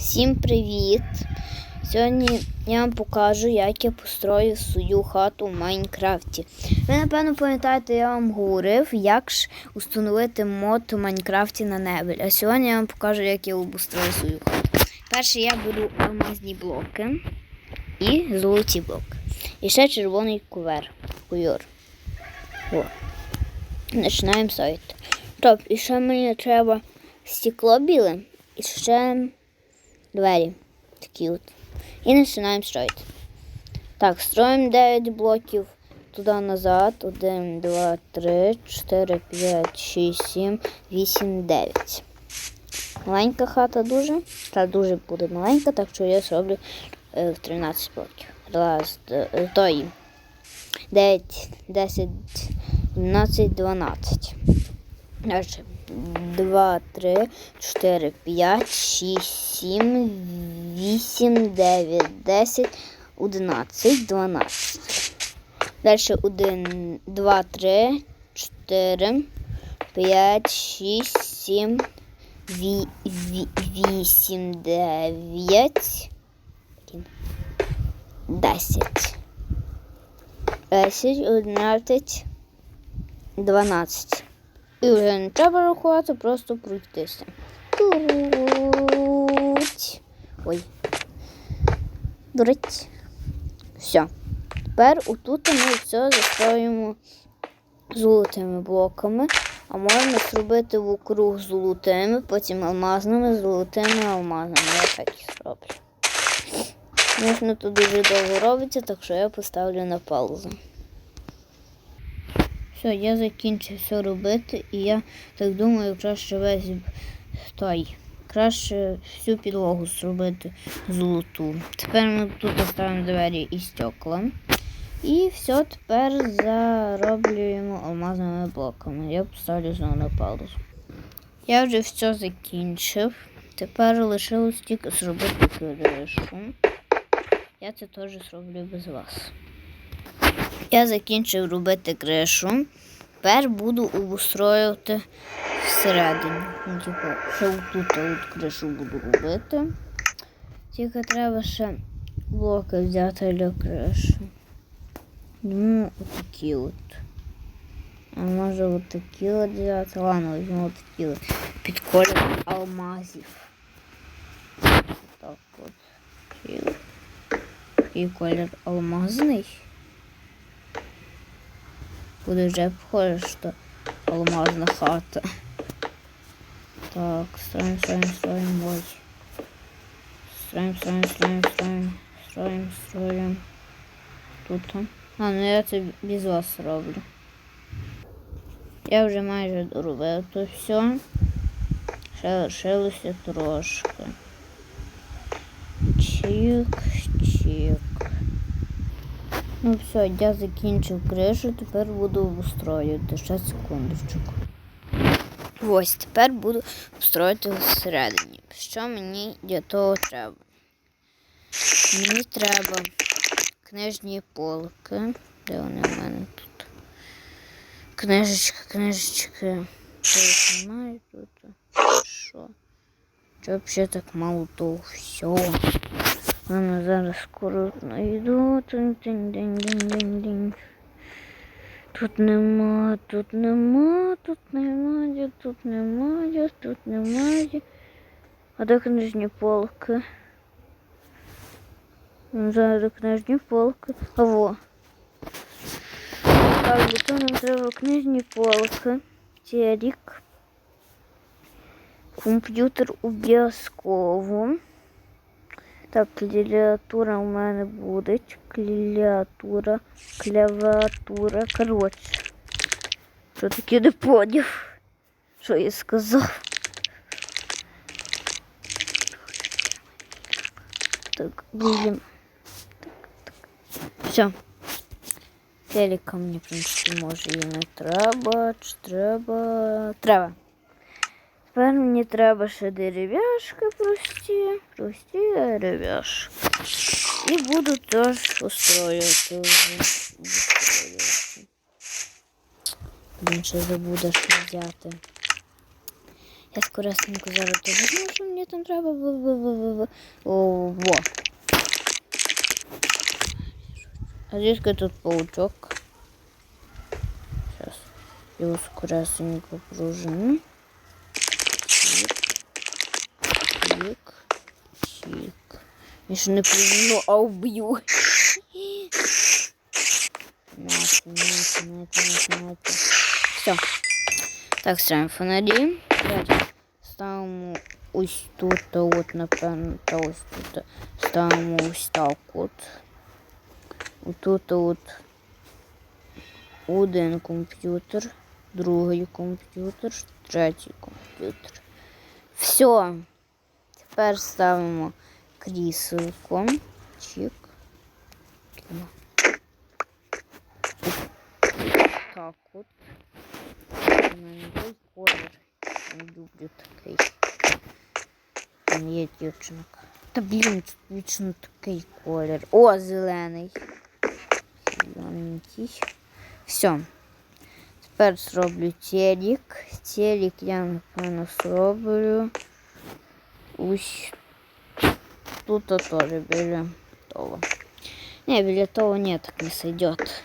Всім привіт! Сьогодні я вам покажу, як я построю свою хату в Майнкрафті. Ви, напевно, пам'ятаєте, я вам говорив, як ж установити мод у Майнкрафті на небель. А сьогодні я вам покажу, як я обустрою свою хату. Перше я беру алмазні блоки і золоті блоки. І ще червоний кувер. Куйор. О. Починаємо ставити. Топ, і ще мені треба стекло біле і ще двері. Такі от. І починаємо строїти. Так, строїмо 9 блоків туди назад. 1, 2, 3, 4, 5, 6, 7, 8, 9. Маленька хата дуже. Та дуже буде маленька, так що я зроблю е, 13 блоків. Раз, е, той. 9, 10, 12, 12. Далі. 2, 3, 4, 5, 6, 7, 8, 9, 10, 11, 12. Далі 1, 2, 3, 4, 5, 6, 7, 8, 9, 10. 10, 11, 12. І вже не треба рахувати, просто пройтися. Тут. Ой. Дурить. Все. Тепер отут ми все застроїмо золотими блоками. А можна зробити в округ золотими, потім алмазними, золотими, алмазними. Я так і зроблю. Звісно, тут дуже довго робиться, так що я поставлю на паузу. Все, я закінчив все робити, і я так думаю, краще весь той. Краще всю підлогу зробити золоту. Тепер ми тут поставимо двері і стекла. І все, тепер зароблюємо алмазними блоками. Я поставлю знову на паузу. Я вже все закінчив. Тепер лишилось тільки зробити кришу. Я це теж зроблю без вас. Я закінчив робити кришу. Тепер буду обустроювати всередині. Ну, типу, ще тут от кришу буду робити. Тільки треба ще блоки взяти для криші. Ну, отакі от. А може отакі от взяти. Ладно, візьму отакі от. Під колір алмазів. Так от. От. Колір алмазний. Буде вже похоже, що алмазна хата. Так, строим, строим, строим, ой. Строим, строим, строим, строим, строим, строим. Тут. А, ну я це без вас роблю. Я вже майже доробив то все. Ще лишилося трошки. Чик, чик. Ну все, я закінчив кришу, тепер буду обустроювати. Ще секундочку. Ось тепер буду обстроїти всередині. Що мені для того треба? Мені треба книжні полки. Де вони в мене тут? Книжечки, книжечки. Що немає тут? Що? Що взагалі так мало того всього? Ладно, зараз скоро знайду. Тин-тин-дин-дин-дин-дин. Тут нема, тут нема, тут немає, тут немає, тут немає. А де книжні полки? Ну, Зараз книжні полки. А во. Так, для того нам треба книжні полки. Телек. Комп'ютер обов'язково. Так, клавіатура у мене буде. Клавіатура, клавіатура. Коротше. Що таке не поняв? Що я сказав? Так, блін. Так, так. Все. Телека мені, в принципі, може і не треба. Чи треба? Треба. Тепер мені треба ще дерев'яшки прості, прості дерев'яшки. І буду теж устроювати. Він ще забуде взяти. Я скоресенько зараз теж знаю, що мені там треба. Во. А звідки тут паучок? Зараз його скоресенько пружину. Чик. Чик. Я ще не пружину, а вб'ю. Мати, мати, мати, мати, мати. Все. Так, ставимо фонарі. Далі ставимо ось тут, та от, напевно, та ось тут. Ставимо ось так от. Отут от один комп'ютер, другий комп'ютер, третій комп'ютер. Все. Тепер ставимо кріселко. Чик. Так от. Мене колір. Я люблю такий. Є дівчинка. Та блін, тут вічно такий колір. О, зелений. Зелененький. Все. Тепер зроблю телек. Телек я, напевно, зроблю. Ось тут теж біля того. Не, біля того ні, так не сойдет.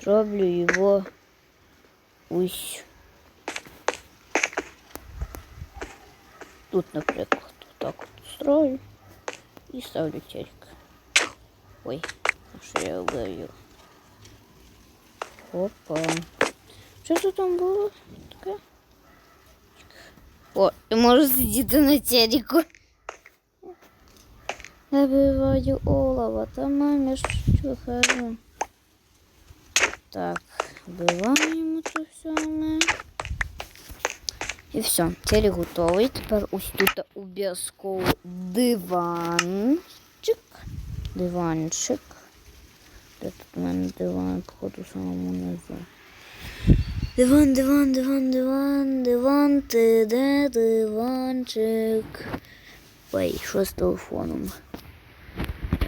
Зроблю його ось тут, наприклад, так от строю і ставлю телек. Ой, а що я говорю? Опа. Що це там було? Таке? О, я можу сидіти на телеку. Набиваю олова, та мамі що хожу. Так, вбиваємо це все ми. І все, телек готовий. Тепер ось тут обов'язково диванчик. Диванчик. Де тут у мене диван, походу, в самому низу. Диван, диван, диван, диван, диван, ти де диванчик. Ой, що з телефоном?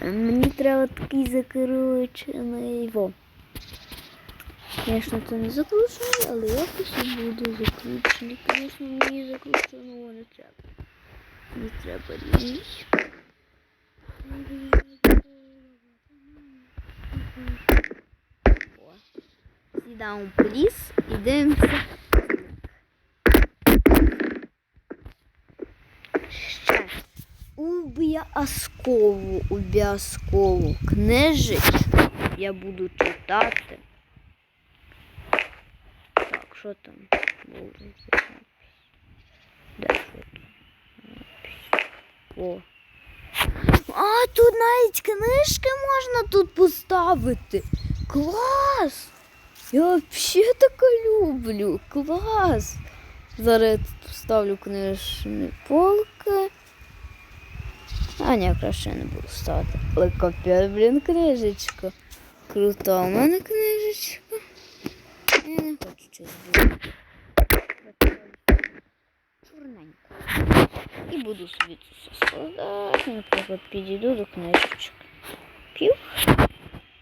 Мені треба такий закручений. Во. Звісно, це не закручений, але якось і буде закручений. Звісно, мені закрученого не треба. Не треба різні. О. Сідаємо в ліс і дивимося. Ще. Обов'язково, обов'язково книжечку я буду читати. Так, що там? Де що там? О. А, тут навіть книжки можна тут поставити. Клас! Я взагалі таке люблю. Клас! Зараз я тут поставлю книжні полки. А ні, краще не буду ставити. Але капець, блін, книжечка. Крута у мене книжечка. Я не хочу щось. Чорненько. І буду собі це складати. Наприклад, підійду до книжечок. Пів.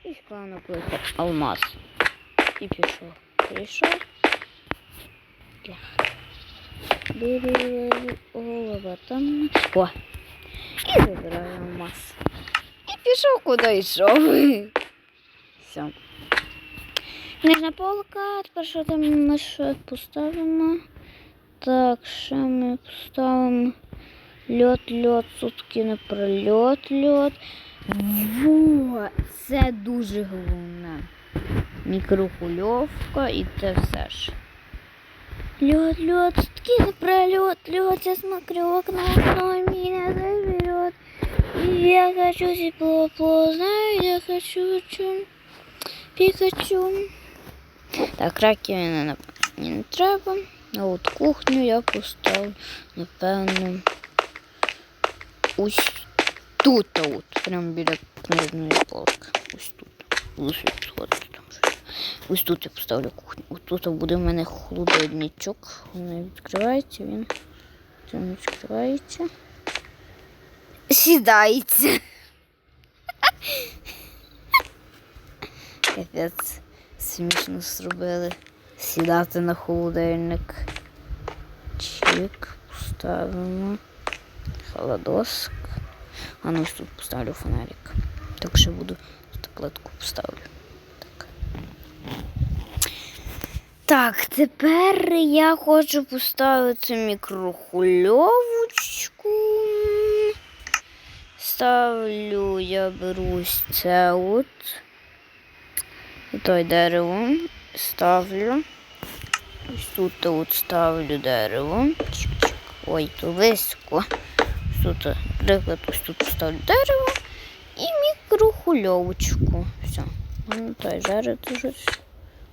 І склав на плиту алмаз. І пішов. Прийшов. Голова там. О! І забираю алмаз. І пішов, куди йшов. Все. Книжна полка, тепер що там ми ще поставимо? Так, ще ми поставимо льот, льот, сутки напрольот, льот. Во, це дуже головне. Мікрохульовка і це все ж. Лед, лед, сутки напролет, лед, я смотрю в окно, окно меня заберет. И я хочу тепло, знаю, я хочу чум, Пикачу. Так, раковина напевно, не треба. А от кухню я поставлю, напевно, ось тут, а от, прямо біля книжної полки. Ось тут. Лучше сходити там щось. Ось тут я поставлю кухню. Ось тут буде в мене холодильничок. Він відкривається, він відкривається. Сідається. Капець смішно зробили. Сідати на холодильник. Чик, поставимо. Холодоск. А ну тут поставлю фонарик. Так що буду таблетку поставлю. Так. Тепер я хочу поставити мікрохвильовочку. Ставлю, я беру це от. Той дерево. Ставлю. Ось тут от ставлю дерево. Чик-чик. Ой, то високо. Ось Тут, наприклад, ось тут ставлю дерево і мікрохвильовочку. Все. Ну, той жарити щось.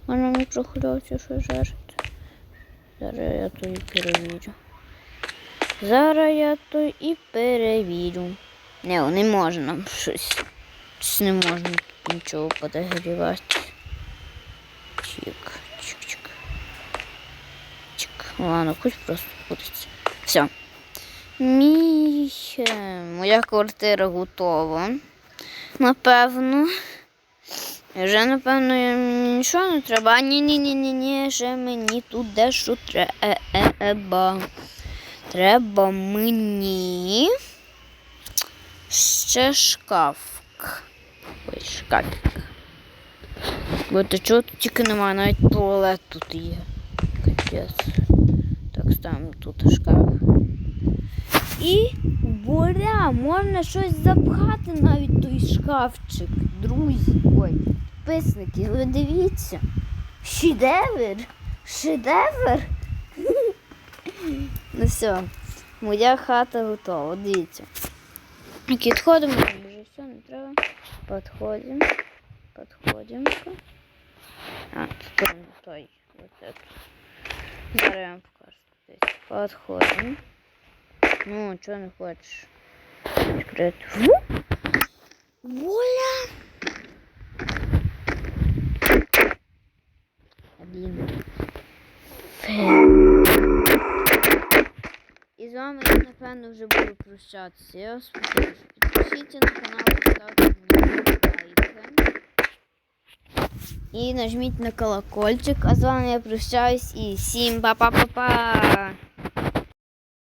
Можна в мікрохвильовці щось жарити. Зараз я то і перевірю. Зараз я то і перевірю. Не, не можна щось. Щось не можна нічого подогрівати. Чик, чик, чик. Чик. Ладно, хоч просто крутиться. Все. Мій, е, моя квартира готова. Напевно. Вже, напевно, нічого не треба. А ні, ні, ні, ні, ні, ще мені тут дещо треба. Треба мені ще шкафк. Ой, шкафик. Бо ти чого тут тільки немає, навіть туалет тут є. Капець. Так, ставимо тут шкаф. І боря, можна щось запхати навіть той шкафчик, друзі. Ой, підписники, ви дивіться. Шедевр! Шедевр! Ну все, моя хата готова, дивіться. Підходимо, вже все, не треба. Подходимо. Подходимо. А, тут той. Это. Зараз я вам покажу. Десь. Подходимо. Ну, чого не хочеш? Відкрити. Фу! Воля! Один. І з вами я, напевно, вже буду прощатися. Я вас попрошу. Підпишіться на канал, ставте мені лайки. І нажміть на колокольчик. А з вами я прощаюсь і всім па-па-па-па!